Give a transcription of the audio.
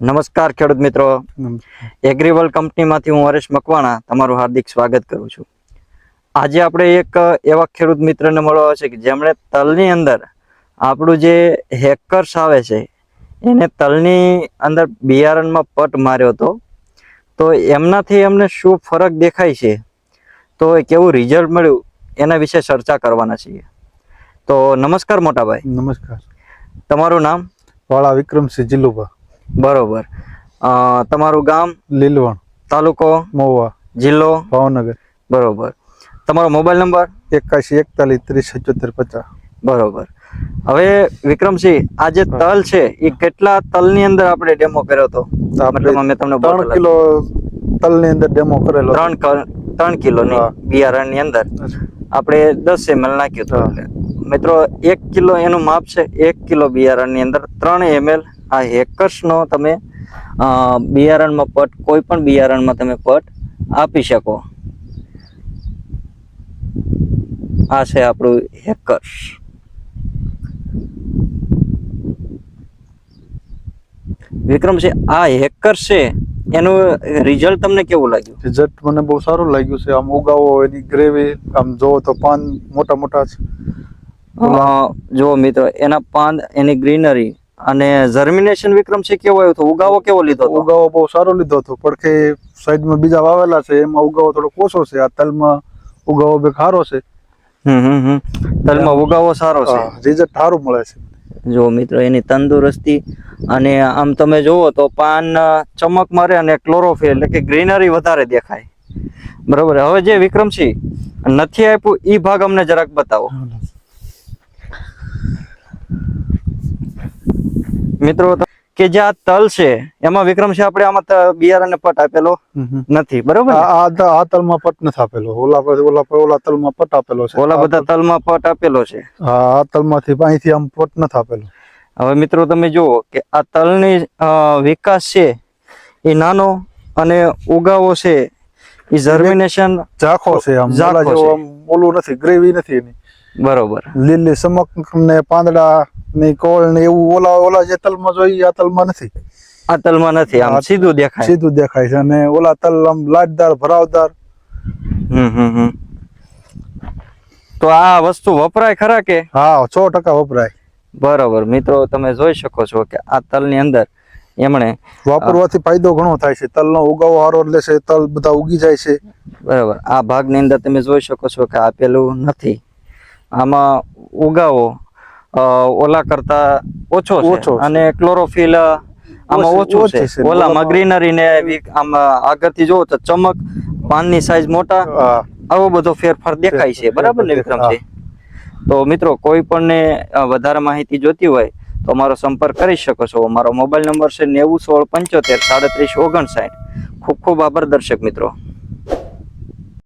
નમસ્કાર ખેડૂત મિત્રો. એગ્રીવલ કંપનીમાંથી હું હરેશ મકવાણા તમારું હાર્દિક સ્વાગત કરું છું. આજે આપણે એક એવા ખેડૂત મિત્રને મળવા છે કે જેમણે તલની અંદર આપણું જે હેકર્સ આવે છે એને તલની અંદર બિયારણમાં પટ માર્યો હતો. તો એમનાથી એમને શું ફરક દેખાય છે? તો કેવું રિઝલ્ટ મળ્યું એના વિશે ચર્ચા કરવાના છીએ. તો નમસ્કાર મોટાભાઈ. નમસ્કાર. તમારું નામ? વાળા વિક્રમસિંહ જિલ્લુભા બરોબર. તમારું ગામ? લીલવણ. તાલુકો? મહુવા. જિલ્લો? ભાવનગર. બરોબર. તમારો મોબાઈલ નંબર? એકાશી એકતાલીસ ત્રીસ સત્યોતેર પચાસ. બરોબર. હવે વિક્રમસિંહ આ જે તલ છે એ કેટલા તલની અંદર આપણે ડેમો કર્યો હતો? મતલબ મેં તમને ત્રણ કિલો તલની અંદર ડેમો કરેલો ત્રણ ત્રણ કિલોની. બિયારણની અંદર. આપણે દસ એમએલ નાખ્યું હતું. મિત્રો એક કિલો એનું માપ છે એક કિલો બિયારણની અંદર ત્રણ એમએલ આ હેકર્સનો તમે બિયારણમાં પટ કોઈ પણ બિયારણમાં તમે પટ આપી શકો. આ છે આપણું હેકર્સ વિક્રમસિંહ આ હેકર્સ છે એનું રિઝલ્ટ તમને કેવું લાગ્યું? રિઝલ્ટ મને બહુ સારું લાગ્યું છે. આમ ઉગાવો એની ગ્રેવી આમ જોવો તો પાન મોટા મોટા છે. જો જુઓ મિત્રો એના પાન એની ગ્રીનરી અને જર્મિનેશન વિક્રમસિંહ કેવો આવ્યો હતો ઉગાવો કેવો લીધો હતો? ઉગાવો બહુ સારો લીધો હતો પડખે સાઈડમાં બીજા વાવેલા છે એમાં ઉગાવો થોડો ઓછો છે આ તલમાં ઉગાવો બે સારો છે. તલમાં ઉગાવો સારો છે. રિઝલ્ટ સારું મળે છે. જો મિત્રો એની તંદુરસ્તી અને આમ તમે જુઓ તો પાન ચમક મારે અને ક્લોરોફિલ એટલે કે ગ્રીનરી વધારે દેખાય. બરોબર? હવે જે વિક્રમસિંહ નથી આપ્યું એ ભાગ અમને જરાક બતાવો. મિત્રો કે જે આ તલ છે એમાં વિક્રમસિંહ આપણે આમાં બિયારણ પટ આપેલો. નથી બરોબર આ તલમાં પટ નથી આપેલો. ઓલા ઓલા ઓલા તલમાં પટ આપેલો છે. ઓલા બધા તલમાં પટ આપેલો છે. આ તલમાંથી અહીંથી આમ પટ નથી આપેલો. હવે મિત્રો તમે જુઓ કે આ તલની વિકાસ છે એ નાનો અને ઉગાવો છે એ જર્મિનેશન ઝાખો છે આમ. ઝાખો છે. ઓલું નથી ગ્રેવી નથી એની. બરોબર. લીલી સમક ને પાંદડા ની કોળ ને એવું ઓલા ઓલા જે તલમાં જોઈએ આ તલમાં નથી. આ તલમાં નથી આમ સીધું દેખાય. સીધું દેખાય છે અને ઓલા તલ આમ લાટદાર ભરાવદાર. હમ હમ હમ. તો આ વસ્તુ વપરાય ખરા કે? હા સો ટકા વપરાય. બરોબર મિત્રો તમે જોઈ શકો છો કે આ તલની અંદર એમણે વાપરવાથી ફાયદો ઘણો થાય છે. તલનો ઉગાવો હારો એટલે છે તલ બધા ઉગી જાય છે. બરાબર આ ભાગની અંદર તમે જોઈ શકો છો કે આપેલું નથી. આમાં ઉગાવો ઓલા કરતા ઓછો ઓછો છે. અને ક્લોરોફિલ આમાં ઓછું છે. ઓલામાં ગ્રીનરી ને આમાં આગળથી જોવો તો ચમક પાનની સાઈઝ મોટા આવો બધો ફેરફાર દેખાય છે. બરાબર ને વિક્રમજી? તો મિત્રો કોઈ પણ ને વધારે માહિતી જોતી હોય તો અમારો સંપર્ક કરી શકો છો. મારો મોબાઈલ નંબર છે નેવું સોળ પંચોતેર સાડત્રીસ ઓગણસાઠ. ખૂબ ખૂબ આભાર દર્શક મિત્રો.